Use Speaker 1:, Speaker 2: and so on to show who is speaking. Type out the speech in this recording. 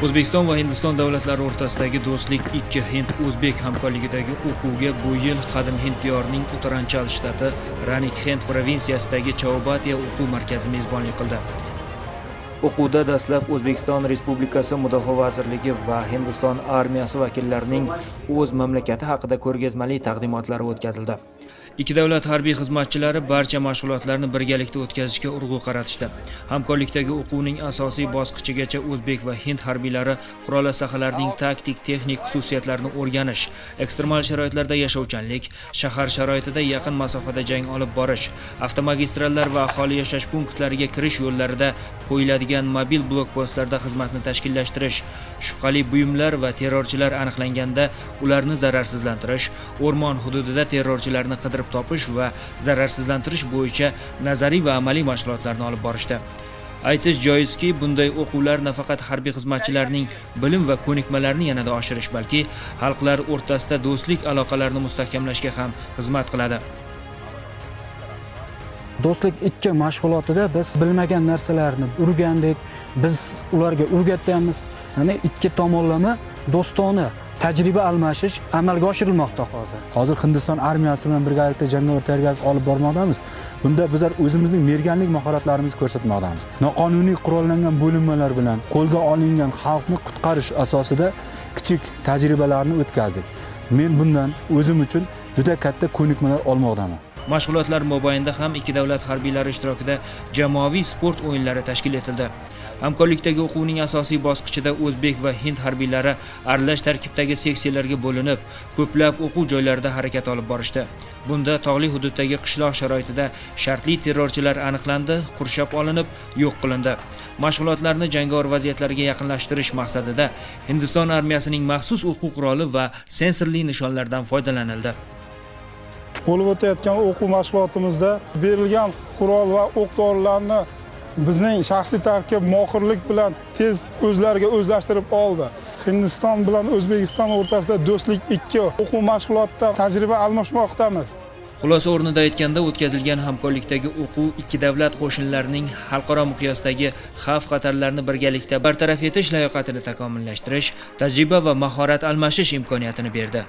Speaker 1: o'zbekiston va hindiston davlatlari o'rtasidagi do'stlik ikki hind o'zbek hamkorligidagi o'quvga bu yil qadim hind diyorining uttaranchal shtati ranikxent provinsiyasidagi chaubatiya o'quv markazi mezbonlik qildi. O'quvda dastlab o'zbekiston respublikasi mudofaa vazirligi va hindiston armiyasi vakillarining o'z mamlakati haqida ko'rgazmali taqdimotlari o'tkazildi. Ikki davlat harbiy xizmatchilari barcha mashg'ulotlarni birgalikda o'tkazishga urg'u qaratishdi. Hamkorlikdagi o'quvning asosiy bosqichigacha o'zbek va hind harbiylari qurolli sahalarning taktik texnik xususiyatlarini o'rganish ekstremal sharoitlarda yashovchanlik shahar sharoitida yaqin masofada jang olib borish avtomagistrallar va aholi yashash punktlariga kirish yo'llarida qo'yiladigan mobil blokpostlarda xizmatni tashkillashtirish shubhali buyumlar va terrorchilar aniqlanganda ularni zararsizlantirish o'rmon hududida terrorchilarni qidirib topish va zararsizlantirish bo'yicha nazariy va amaliy mashg'ulotlarni olib borishdi. Aytish joizki bunday o'quvlar nafaqat harbiy xizmatchilarning bilim va ko'nikmalarini yanada oshirish balki xalqlar o'rtasida do'stlik aloqalarini mustahkamlashga ham xizmat qiladi.
Speaker 2: Do'stlik ikki mashg'ulotida biz bilmagan narsalarni o'rgandik biz ularga o'rgatyapmiz ya'ni ikki tomonlama do'stona tajriba almashish amalga oshirilmoqda hozir.
Speaker 3: Hozir hindiston armiyasi bilan birgalikda jangovar tayyorgarlik olib bormoqdamiz. Bunda bizlar o'zimizning merganlik mahoratlarimizni ko'rsatmoqdamiz. Noqonuniy qurollangan bo'linmalar bilan qo'lga olingan xalqni qutqarish asosida kichik tajribalarni o'tkazdik. Men bundan o'zim uchun juda katta ko'nikmalar olmoqdaman.
Speaker 1: Mashg'ulotlar mobaynida ham ikki davlat harbiylari ishtirokida jamoaviy sport o'yinlari tashkil etildi hamkorlikdagi o'quvning asosiy bosqichida o'zbek va hind harbiylari aralash tarkibdagi seksiyalarga bo'linib ko'plab o'quv joylarida harakat olib borishdi. Bunda tog'li hududdagi qishloq sharoitida shartli terrorchilar aniqlandi qurshab olinib yo'q qilindi. Mashg'ulotlarni jangovar vaziyatlarga yaqinlashtirish maqsadida hindiston armiyasining maxsus o'quv quroli va sensorli nishonlardan foydalanildi.
Speaker 4: Bo'lib o'tayotgan o'quv mashg'ulotimizda berilgan qurol va o'q dorilarni bizning shaxsiy tarkib mohirlik bilan tez o'zlariga o'zlashtirib oldi. Hindiston bilan o'zbekiston o'rtasida do'stlik ikki o'quv mashg'ulotda tajriba almashmoqdamiz.
Speaker 1: Xulosa o'rnida aytganda o'tkazilgan hamkorlikdagi o'quv ikki davlat qo'shinlarining xalqaro miqyosdagi xavf xatarlarni birgalikda bartaraf etish layoqatini takomillashtirish tajriba va mahorat almashish imkoniyatini berdi.